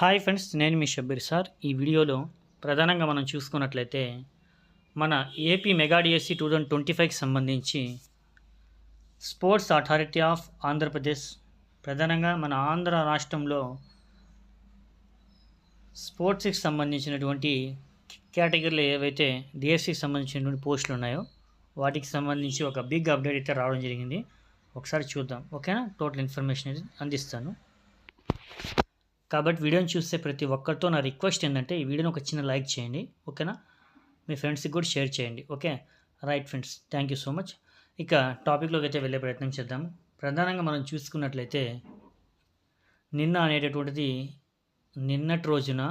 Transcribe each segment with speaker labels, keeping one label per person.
Speaker 1: Hi friends నేను మీ Shabbir sir. ఈ వీడియోలో ప్రధానంగా మనం చూసుకున్నట్లయితే మన AP mega DSC two thousand twenty ఫైవ్కి సంబంధించి స్పోర్ట్స్ అథారిటీ ఆఫ్ ఆంధ్రప్రదేశ్ ప్రధానంగా మన ఆంధ్ర రాష్ట్రంలో స్పోర్ట్స్కి సంబంధించినటువంటి కేటగిరీలు ఏవైతే డిఎస్సికి సంబంధించినటువంటి పోస్టులు ఉన్నాయో వాటికి సంబంధించి ఒక బిగ్ అప్డేట్ అయితే రావడం జరిగింది. ఒకసారి చూద్దాం. ఓకేనా? టోటల్ ఇన్ఫర్మేషన్ అయితే అందిస్తాను. కాబట్టి వీడియోని చూస్తే ప్రతి ఒక్కరితో నా రిక్వెస్ట్ ఏంటంటే ఈ వీడియోని ఒక చిన్న లైక్ చేయండి ఓకేనా? మీ ఫ్రెండ్స్కి కూడా షేర్ చేయండి okay? Right friends thank you so much. ఇక టాపిక్లోకి అయితే వెళ్ళే ప్రయత్నం చేద్దాం. ప్రధానంగా మనం చూసుకున్నట్లయితే నిన్న అనేటటువంటిది నిన్నటి రోజున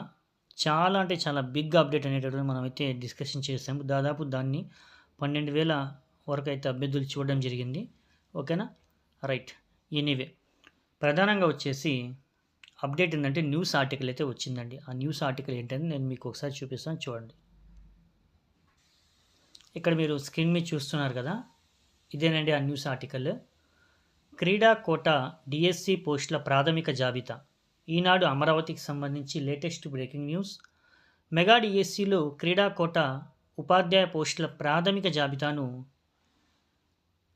Speaker 1: చాలా అంటే చాలా బిగ్ అప్డేట్ అనేటటువంటి మనం అయితే డిస్కషన్ చేసాము దాదాపు దాన్ని పన్నెండు వేల వరకు అయితే అభ్యర్థులు చూడడం జరిగింది ఓకేనా? రైట్. ఎనీవే. ప్రధానంగా వచ్చేసి అప్డేట్ ఏంటంటే న్యూస్ ఆర్టికల్ అయితే వచ్చిందండి. ఆ న్యూస్ ఆర్టికల్ ఏంటని నేను మీకు ఒకసారి చూపిస్తాను. చూడండి. ఇక్కడ మీరు స్క్రీన్ మీద చూస్తున్నారు కదా? ఇదేనండి ఆ న్యూస్ ఆర్టికల్. క్రీడా కోట డిఎస్సి పోస్టుల ప్రాథమిక జాబితా. ఈనాడు అమరావతికి సంబంధించి లేటెస్ట్ బ్రేకింగ్ న్యూస్. మెగా డిఎస్సిలో క్రీడా కోట ఉపాధ్యాయ పోస్టుల ప్రాథమిక జాబితాను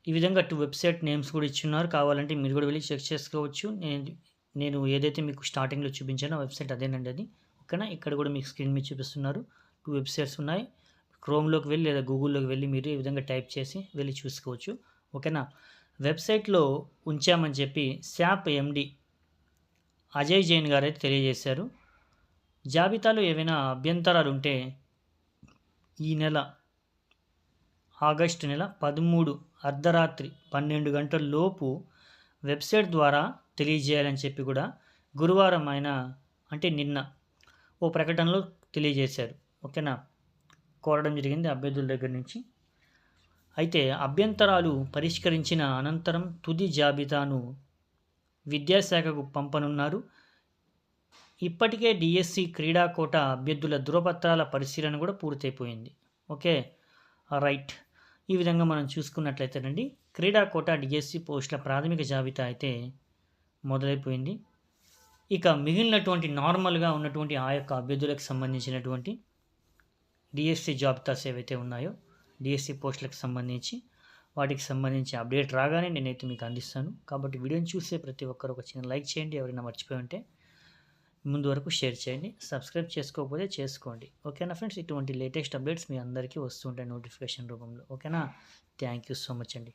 Speaker 1: ఈ విధంగా టూ వెబ్సైట్ నేమ్స్ కూడా ఇచ్చున్నారు. కావాలంటే మీరు కూడా వెళ్ళి చెక్ చేసుకోవచ్చు. నేను నేను ఏదైతే మీకు స్టార్టింగ్లో చూపించానో వెబ్సైట్ అదేనండి అది. ఓకేనా? ఇక్కడ కూడా మీకు స్క్రీన్ మీద చూపిస్తున్నారు. టూ వెబ్సైట్స్ ఉన్నాయి. క్రోమ్లోకి వెళ్ళి లేదా గూగుల్లోకి వెళ్ళి మీరు ఈ విధంగా టైప్ చేసి వెళ్ళి చూసుకోవచ్చు. ఓకేనా? వెబ్సైట్లో ఉంచామని చెప్పి శాప్ ఎండి అజయ్ జైన్ గారు అయితే తెలియజేశారు. జాబితాలో ఏవైనా అభ్యంతరాలు ఉంటే ఈ నెల ఆగస్టు నెల పదమూడు అర్ధరాత్రి పన్నెండు గంటల లోపు వెబ్సైట్ ద్వారా తెలియజేయాలని చెప్పి కూడా గురువారం ఆయన అంటే నిన్న ఓ ప్రకటనలో తెలియజేశారు. ఓకేనా? కోరడం జరిగింది అభ్యర్థుల దగ్గర నుంచి. అయితే అభ్యంతరాలు పరిష్కరించిన అనంతరం తుది జాబితాను విద్యాశాఖకు పంపనున్నారు. ఇప్పటికే డిఎస్సి క్రీడా కోట అభ్యర్థుల ధృవపత్రాల పరిశీలన కూడా పూర్తయిపోయింది. ఓకే? రైట్. ఈ విధంగా మనం చూసుకున్నట్లయితేనండి క్రీడా కోట డిఎస్సి పోస్టుల ప్రాథమిక జాబితా అయితే మొదలైపోయింది. ఇక మిగిలినటువంటి నార్మల్గా ఉన్నటువంటి ఆ యొక్క అభ్యర్థులకు సంబంధించినటువంటి డిఎస్సి జాబితాస్ ఏవైతే ఉన్నాయో డిఎస్సి పోస్టులకు సంబంధించి వాటికి సంబంధించి అప్డేట్ రాగానే నేనైతే మీకు అందిస్తాను. కాబట్టి వీడియోని చూసే ప్రతి ఒక్కరు ఒక చిన్న లైక్ చేయండి. ఎవరైనా మర్చిపోయి ఉంటే ముందు వరకు షేర్ చేయండి. సబ్స్క్రైబ్ చేసుకోకపోతే చేసుకోండి. ఓకేనా ఫ్రెండ్స్? ఇటువంటి లేటెస్ట్ అప్డేట్స్ మీ అందరికీ వస్తుంటాయి నోటిఫికేషన్ రూపంలో. ఓకేనా? థ్యాంక్ యూ సో మచ్ అండి.